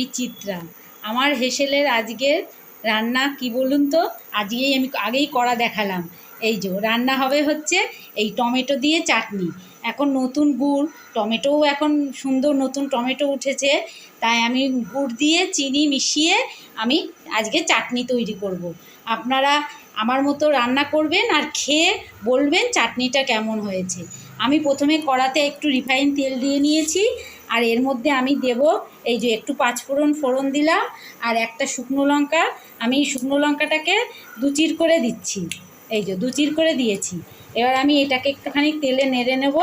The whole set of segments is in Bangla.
আমি চিত্রা। আমার হেসেলের আজকের রান্না কি বলুন তো? আজকেই আমি আগেই করা দেখালাম। এই যে, রান্না হবে হচ্ছে এই টমেটো দিয়ে চাটনি। এখন নতুন গুড়, টমেটোও এখন সুন্দর নতুন টমেটো উঠেছে। তাই আমি গুড় দিয়ে চিনি মিশিয়ে আমি আজকে চাটনি তৈরি করব। আপনারা আমার মতো রান্না করবেন আর খেয়ে বলবেন চাটনিটা কেমন হয়েছে। আমি প্রথমে কড়াতে একটু রিফাইন তেল দিয়ে নিয়েছি। আর এর মধ্যে আমি দেব এই যে একটু পাঁচফোড়ন ফোড়ন দিলাম আর একটা শুকনো লঙ্কা। আমি শুকনো লঙ্কাটাকে দুচির করে দিচ্ছি। এই যে দুচির করে দিয়েছি। এবার আমি এটাকে একটুখানি তেলে নেড়ে নেব।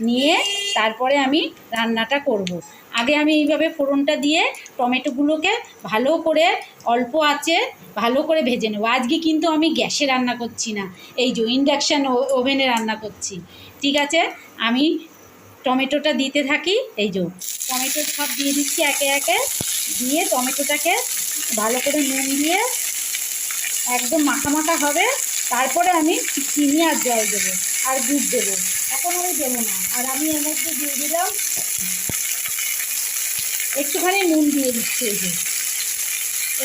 নিয়ে তারপরে আমি রান্নাটা করব। আগে আমি এইভাবে ফোড়নটা দিয়ে টমেটোগুলোকে ভালো করে অল্প আঁচে ভালো করে ভেজে নেব। আজকে কিন্তু আমি গ্যাসে রান্না করছি না। এই যে ইন্ডাকশান ওভেনে রান্না করছি। ঠিক আছে? আমি টমেটোটা দিতে থাকি, এই যে টমেটো সব দিয়ে দিচ্ছি একে একে, দিয়ে টমেটোটাকে ভালো করে নুন দিয়ে একদম মাখা মাখা হবে। তারপরে আমি চিনি আর জল দেবো আর দুধ দেবো। এখন আমি দেবো না। আর আমি এর মধ্যে দিয়ে দিলাম একটুখানি নুন দিয়ে দিচ্ছি এই যে।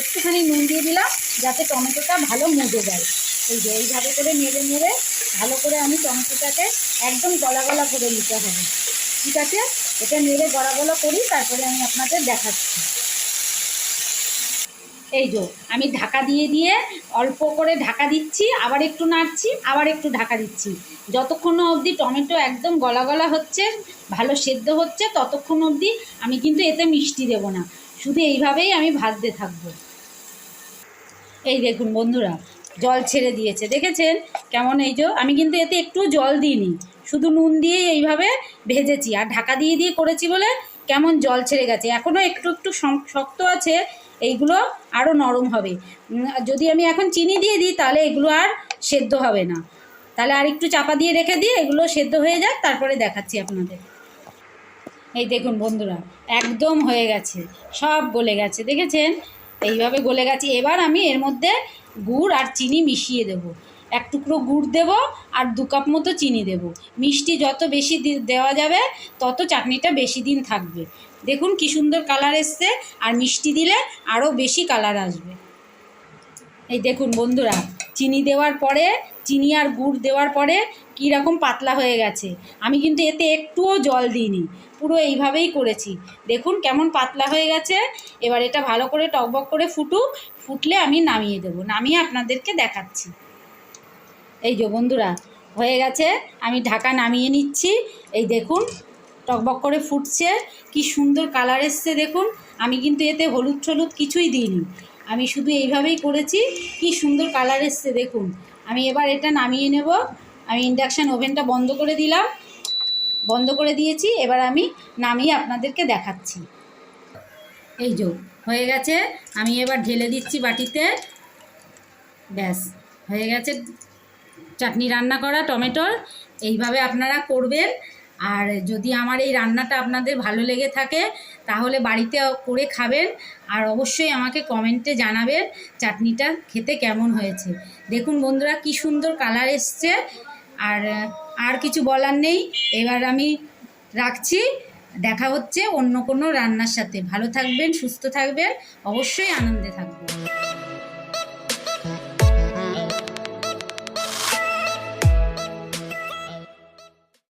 একটুখানি নুন দিয়ে দিলাম যাতে টমেটোটা ভালো মুজে যায়। এই যে এইভাবে করে নেড়ে নেড়ে ভালো করে আমি টমেটোটাকে একদম গলা গলা করে নিতে হবে। ঠিক আছে? এটা নেড়ে গলা গলা করি, তারপরে আমি আপনাদের দেখাচ্ছি। এই যে, আমি ঢাকা দিয়ে দিয়ে অল্প করে ঢাকা দিচ্ছি, আবার একটু নাড়ছি, আবার একটু ঢাকা দিচ্ছি। যতক্ষণ অবধি টমেটো একদম গলা গলা হচ্ছে, ভালো সেদ্ধ হচ্ছে, ততক্ষণ অবধি আমি কিন্তু এতে মিষ্টি দেব না। শুধু এইভাবেই আমি ভাজতে থাকব। এই দেখুন বন্ধুরা জল ছেড়ে দিয়েছে। দেখেছেন কেমন এই যে? আমি কিন্তু এতে একটু জল দিইনি। শুধু নুন দিয়ে এইভাবে ভেজেছি। আর ঢাকা দিয়ে দিয়ে করেছি বলে কেমন জল ছেড়ে গেছে। এখনও একটু একটু শক্ত আছে, এইগুলো আরও নরম হবে। যদি আমি এখন চিনি দিয়ে দিই, তাহলে এগুলো আর সেদ্ধ হবে না। তাহলে আর একটু চাপা দিয়ে রেখে দিয়ে এগুলো সেদ্ধ হয়ে যাক, তারপরে দেখাচ্ছি আপনাদের। এই দেখুন বন্ধুরা, একদম হয়ে গেছে। সব গলে গেছে। দেখেছেন? এইভাবে গলে গেছে। এবার আমি এর মধ্যে গুড় আর চিনি মিশিয়ে দেব। এক টুকরো গুড় দেব আর দু কাপ মতো চিনি দেব। মিষ্টি যত বেশি দেওয়া যাবে, তত চাটনিটা বেশি দিন থাকবে। দেখুন কি সুন্দর কালার এসছে আর মিষ্টি দিলে আরও বেশি কালার আসবে। এই দেখুন বন্ধুরা, চিনি দেওয়ার পরে চিনি আর গুড় দেওয়ার পরে কী রকম পাতলা হয়ে গেছে। আমি কিন্তু এতে একটুও জল দিইনি। পুরো এইভাবেই করেছি। দেখুন কেমন পাতলা হয়ে গেছে। এবার এটা ভালো করে টকবক করে ফুটুক। ফুটলে আমি নামিয়ে দেবো। নামিয়ে আপনাদেরকে দেখাচ্ছি। এই যে বন্ধুরা, হয়ে গেছে। আমি ঢাকা নামিয়ে নিচ্ছি। এই দেখুন, টকবক করে ফুটছে। কি সুন্দর কালার এসছে দেখুন। আমি কিন্তু এতে হলুদ টলুদ কিছুই দিইনি। আমি শুধু এইভাবেই করেছি। কি সুন্দর কালার এসছে দেখুন। আমি এবার এটা নামিয়ে নেব। আমি ইন্ডাকশান ওভেনটা বন্ধ করে দিলাম। বন্ধ করে দিয়েছি। এবার আমি নামিয়ে আপনাদেরকে দেখাচ্ছি। এই যো, হয়ে গেছে। আমি এবার ঢেলে দিচ্ছি বাটিতে। ব্যাস, হয়ে গেছে। চাটনি রান্না করা, টমেটোর। এইভাবে আপনারা করবেন। আর যদি আমার এই রান্নাটা আপনাদের ভালো লেগে থাকে, তাহলে বাড়িতে করে খাবেন। আর অবশ্যই আমাকে কমেন্টে জানাবেন চাটনিটা খেতে কেমন হয়েছে। দেখুন বন্ধুরা, কি সুন্দর কালার এসছে। আর আর কিছু বলার নেই। এবার আমি রাখছি। দেখা হচ্ছে অন্য কোনো রান্নার সাথে। ভালো থাকবেন, সুস্থ থাকবেন। অবশ্যই আনন্দে থাকবেন।